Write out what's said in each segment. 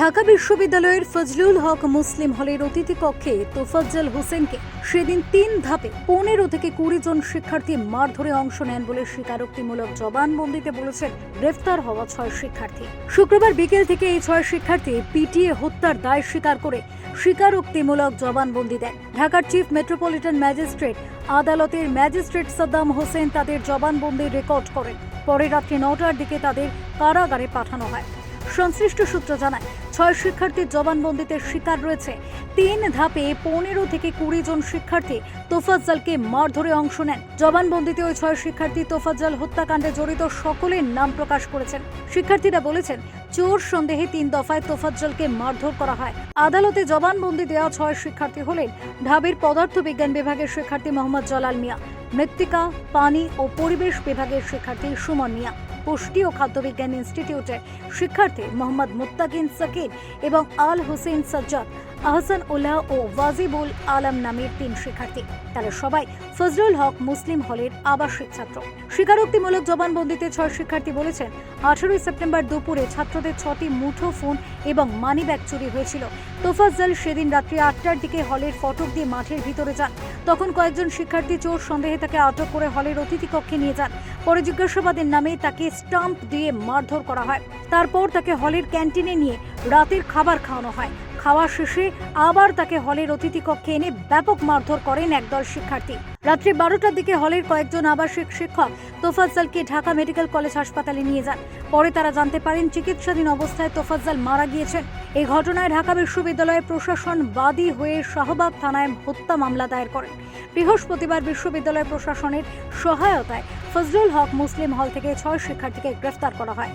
ঢাকা বিশ্ববিদ্যালয়ের ফজলুল হক মুসলিম হলের অতিথি কক্ষে তোফাজ্জল হোসেনকে সেদিন তিন ধাপে পনেরো থেকে কুড়ি জন শিক্ষার্থী মারধরে অংশ নেন বলে স্বীকারোক্তিমূলক জবানবন্দিতে বলেছেন, গ্রেফতার হওয়া ছয় শিক্ষার্থী। শুক্রবার বিকেল থেকে এই ছয় শিক্ষার্থী পিটিএ হত্যার দায় স্বীকার করে স্বীকারোক্তিমূলক জবানবন্দি দেন। ঢাকার চিফ মেট্রোপলিটন ম্যাজিস্ট্রেট আদালতের ম্যাজিস্ট্রেট সাদ্দাম হোসেন তাদের জবানবন্দি রেকর্ড করেন। পরে রাত্রি নটার দিকে তাদের কারাগারে পাঠানো হয়। সংশ্লিষ্ট সূত্র জানায়, ছয় শিক্ষার্থীর জবানবন্দিতে শিকার রয়েছে। তিন ধাপে পনেরো থেকে কুড়ি জন শিক্ষার্থী তোফাজ্জালকে মারধরে অংশ নেন। জবানবন্দিতে ওই ছয় শিক্ষার্থী তোফাজ্জাল হত্যাকাণ্ডে জড়িত সকলের নাম প্রকাশ করেছেন। শিক্ষার্থীরা বলেছেন চোর সন্দেহে তিন দফায় তোফাজ্জলকে মারধর করা হয়। আদালতে জবানবন্দি দেওয়া ছয় শিক্ষার্থী হলেন ঢাবির পদার্থ বিজ্ঞান বিভাগের শিক্ষার্থী মোহাম্মদ জলাল মিয়া, মৃত্তিকা, পানি ও পরিবেশ বিভাগের শিক্ষার্থী সুমন মিয়া, পুষ্টি ও খাদ্য বিজ্ঞান ইনস্টিটিউটের শিক্ষার্থী মোহাম্মদ মুত্তাকিন সাকিব এবং আল হোসেন সাজ্জাদ। আহসান উল্লাহ ও ওয়াজিবুল আলম নামের তিন শিক্ষার্থী। তারা সবাই ফজলুল হক মুসলিম হলের আবাসিক ছাত্র। স্বীকারোক্তিমূলক জবানবন্দিতে ছয় শিক্ষার্থী বলেছেন, আঠারোই সেপ্টেম্বর দুপুরে ছাত্রদের ছটি মুঠো ফোন এবং মানি ব্যাগ চুরি হয়েছিল। তোফাজ্জল সেদিন রাত্রি আটটার দিকে হলের ফটক দিয়ে মাঠের ভিতরে যান। তখন কয়েকজন শিক্ষার্থী চোর সন্দেহে তাকে আটক করে হলের অতিথি কক্ষে নিয়ে যান। পরে জিজ্ঞাসাবাদের নামে তাকে স্টাম্প দিয়ে মারধর করা হয়। তারপর তাকে হলের ক্যান্টিনে নিয়ে রাতের খাবার খাওয়ানো হয়। খাওয়া শেষে আবার তাকে হলের অতিথি কক্ষে এনে ব্যাপক মারধর করেন একদল শিক্ষার্থী। রাত্রি বারোটার দিকে হলের কয়েকজন আবাসিক শিক্ষক তোফাজ্জালকে ঢাকা মেডিকেল কলেজ হাসপাতালে নিয়ে যান। পরে তারা জানতে পারেন চিকিৎসাধীন অবস্থায় তোফাজ্জাল মারা গিয়েছেন। এই ঘটনায় ঢাকা বিশ্ববিদ্যালয়ের প্রশাসন বাদী হয়ে শাহবাগ থানায় হত্যা মামলা দায়ের করেন। বৃহস্পতিবার বিশ্ববিদ্যালয় প্রশাসনের সহায়তায় ফজলুল হক মুসলিম হল থেকে ছয় শিক্ষার্থীকে গ্রেফতার করা হয়।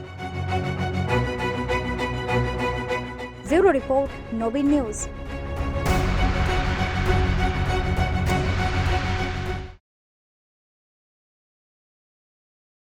Bureau report નોબી news